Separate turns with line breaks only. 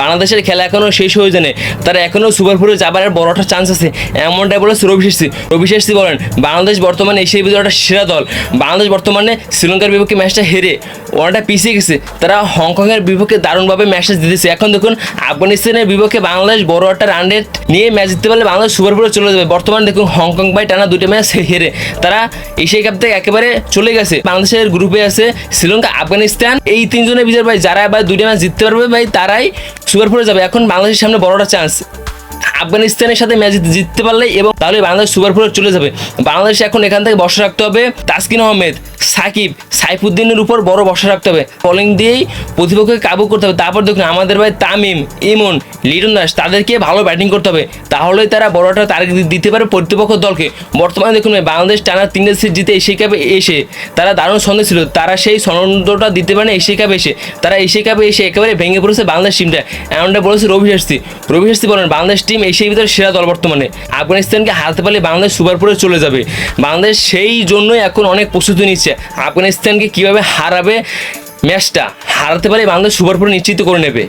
বাংলাদেশের খেলা এখনও শেষ হয়ে জানে তারা এখনও সুপার ফোরে যাবার বড় একটা চান্স আছে। এমনটাই বলে রবি শাস্ত্রী রবি শাস্ত্রী বলেন, বাংলাদেশ বর্তমানে এশিয়ার ভিতরে একটা সেরা দল। বাংলাদেশ বর্তমানে শ্রীলঙ্কার বিপক্ষে ম্যাচটা হেরে ওনাটা পিছিয়ে গেছে। তারা হংকংয়ের বিপক্ষে দারুণভাবে ম্যাচটা জিতেছে। এখন দেখুন, আফগানিস্তানের বিপক্ষে বাংলাদেশ বড় একটা রান রেট নিয়ে ম্যাচ জিততে পারলে বাংলাদেশ সুপার ফোরে চলে যাবে। বর্তমানে দেখুন, হংকং বাই টানা দুটো ম্যাচ হেরে। তারা এশিয়া কাপ থেকে একেবারে চলে গেছে। বাংলাদেশের গ্রুপে আছে শ্রীলঙ্কা, আফগানিস্তান। এই তিনজনের বিচার ভাই, যারা ভাই দুইটা ম্যাচ জিততে পারবে ভাই, তারাই সুপার ফোরে যাবে। এখন বাংলাদেশের সামনে বড়টা চান্স আফগানিস্তানের সাথে ম্যাচ জিততে পারলে এবং তাহলে বাংলাদেশ সুপার ফোরে চলে যাবে। বাংলাদেশ এখন এখান থেকে বসে রাখতে হবে তাসকিন আহমেদ, সাকিব, সাইফুদ্দিনের উপর বড় বসা রাখতে হবে। বলিং দিয়েই প্রতিপক্ষকে কাবু করতে হবে। তারপর দেখুন, আমাদের ভাই তামিম, ইমন, লিটন দাস, তাদেরকে ভালো ব্যাটিং করতে হবে। তাহলেই তারা বড় একটা টার্গেট দিতে পারে প্রতিপক্ষ দলকে। বর্তমানে দেখুন বাংলাদেশ টানা তিনটে সিট জিতে এশিয়া কাপে এসে, তারা দারুণ সন্দেহ ছিল। তারা সেই সনন্দটা দিতে পারে এশিয়া কাপে এসে। তারা এশিয়া কাপে এসে একেবারে ভেঙে পড়েছে বাংলাদেশ টিমটা এমনটা বলেছে রবি শাস্ত্রী। রবি শাস্ত্রী বলেন, বাংলাদেশ টিম এশিয়ার ভিতরে সেরা দল বর্তমানে। আফগানিস্তানকে হারতে পারলে বাংলাদেশ সুপার ফোরে চলে যাবে। বাংলাদেশ সেই জন্যই এখন অনেক প্রস্তুতি নিচ্ছে। আফগানিস্তানকে কীভাবে হারাবে ম্যাচটা, হারাতে পারলে বাংলাদেশ সুপার নিশ্চিত করে নেবে।